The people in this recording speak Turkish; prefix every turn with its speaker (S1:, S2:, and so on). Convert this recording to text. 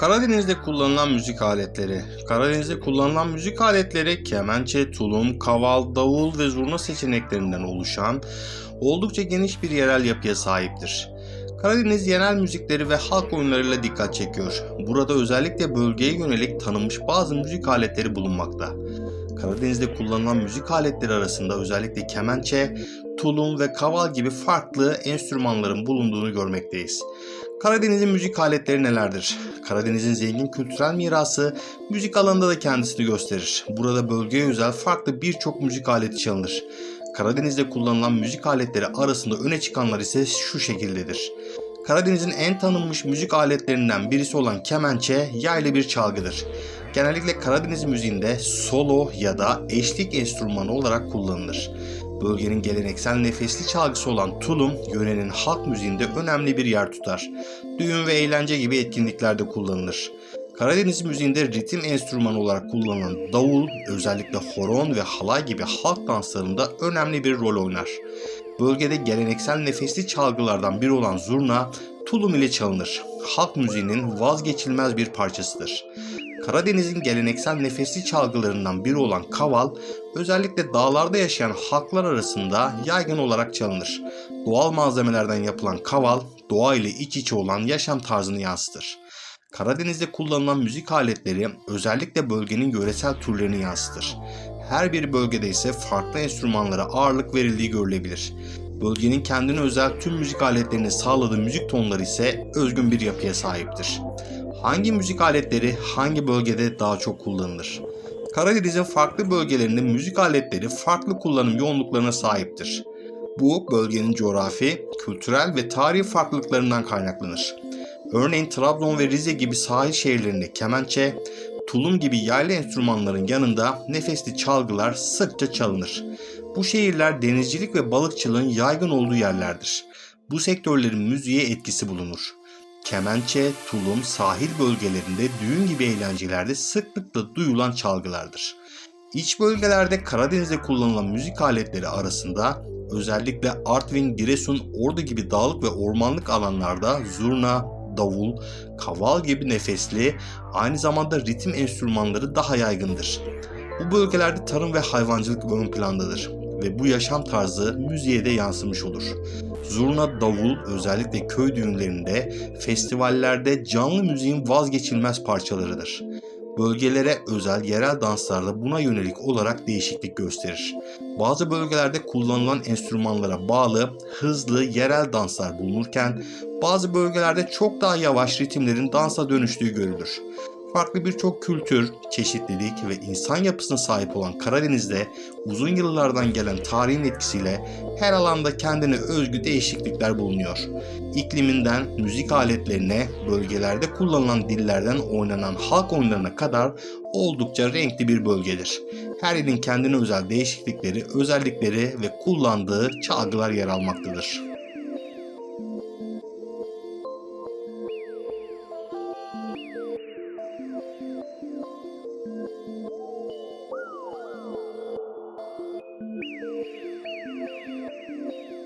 S1: Karadeniz'de kullanılan müzik aletleri. Karadeniz'de kullanılan müzik aletleri kemençe, tulum, kaval, davul ve zurna seçeneklerinden oluşan oldukça geniş bir yerel yapıya sahiptir. Karadeniz yerel müzikleri ve halk oyunlarıyla dikkat çekiyor. Burada özellikle bölgeye yönelik tanınmış bazı müzik aletleri bulunmakta. Karadeniz'de kullanılan müzik aletleri arasında özellikle kemençe, tulum ve kaval gibi farklı enstrümanların bulunduğunu görmekteyiz. Karadeniz'in müzik aletleri nelerdir? Karadeniz'in zengin kültürel mirası müzik alanında da kendisini gösterir. Burada bölgeye özel farklı birçok müzik aleti çalınır. Karadeniz'de kullanılan müzik aletleri arasında öne çıkanlar ise şu şekildedir. Karadeniz'in en tanınmış müzik aletlerinden birisi olan kemençe yaylı bir çalgıdır. Genellikle Karadeniz müziğinde solo ya da eşlik enstrümanı olarak kullanılır. Bölgenin geleneksel nefesli çalgısı olan tulum, yörenin halk müziğinde önemli bir yer tutar. Düğün ve eğlence gibi etkinliklerde kullanılır. Karadeniz müziğinde ritim enstrümanı olarak kullanılan davul, özellikle horon ve halay gibi halk danslarında önemli bir rol oynar. Bölgede geleneksel nefesli çalgılardan biri olan zurna, tulum ile çalınır. Halk müziğinin vazgeçilmez bir parçasıdır. Karadeniz'in geleneksel nefesli çalgılarından biri olan kaval, özellikle dağlarda yaşayan halklar arasında yaygın olarak çalınır. Doğal malzemelerden yapılan kaval, doğa ile iç içe olan yaşam tarzını yansıtır. Karadeniz'de kullanılan müzik aletleri özellikle bölgenin yöresel türlerini yansıtır. Her bir bölgede ise farklı enstrümanlara ağırlık verildiği görülebilir. Bölgenin kendine özel tüm müzik aletlerini sağladığı müzik tonları ise özgün bir yapıya sahiptir. Hangi müzik aletleri hangi bölgede daha çok kullanılır? Karadeniz'in farklı bölgelerinde müzik aletleri farklı kullanım yoğunluklarına sahiptir. Bu bölgenin coğrafi, kültürel ve tarihi farklılıklarından kaynaklanır. Örneğin Trabzon ve Rize gibi sahil şehirlerinde kemençe, tulum gibi yaylı enstrümanların yanında nefesli çalgılar sıkça çalınır. Bu şehirler denizcilik ve balıkçılığın yaygın olduğu yerlerdir. Bu sektörlerin müziğe etkisi bulunur. Kemençe, tulum sahil bölgelerinde düğün gibi eğlencelerde sıklıkla duyulan çalgılardır. İç bölgelerde Karadeniz'de kullanılan müzik aletleri arasında özellikle Artvin, Giresun, Ordu gibi dağlık ve ormanlık alanlarda zurna, davul, kaval gibi nefesli, aynı zamanda ritim enstrümanları daha yaygındır. Bu bölgelerde tarım ve hayvancılık ön plandadır ve bu yaşam tarzı müziğe de yansımış olur. Zurna, davul özellikle köy düğünlerinde, festivallerde canlı müziğin vazgeçilmez parçalarıdır. Bölgelere özel yerel danslarda buna yönelik olarak değişiklik gösterir. Bazı bölgelerde kullanılan enstrümanlara bağlı hızlı yerel danslar bulunurken bazı bölgelerde çok daha yavaş ritimlerin dansa dönüştüğü görülür. Farklı birçok kültür, çeşitlilik ve insan yapısına sahip olan Karadeniz'de uzun yıllardan gelen tarihin etkisiyle her alanda kendine özgü değişiklikler bulunuyor. İkliminden müzik aletlerine, bölgelerde kullanılan dillerden oynanan halk oyunlarına kadar oldukça renkli bir bölgedir. Her ilin kendine özel değişiklikleri, özellikleri ve kullandığı çalgılar yer almaktadır. Thank you.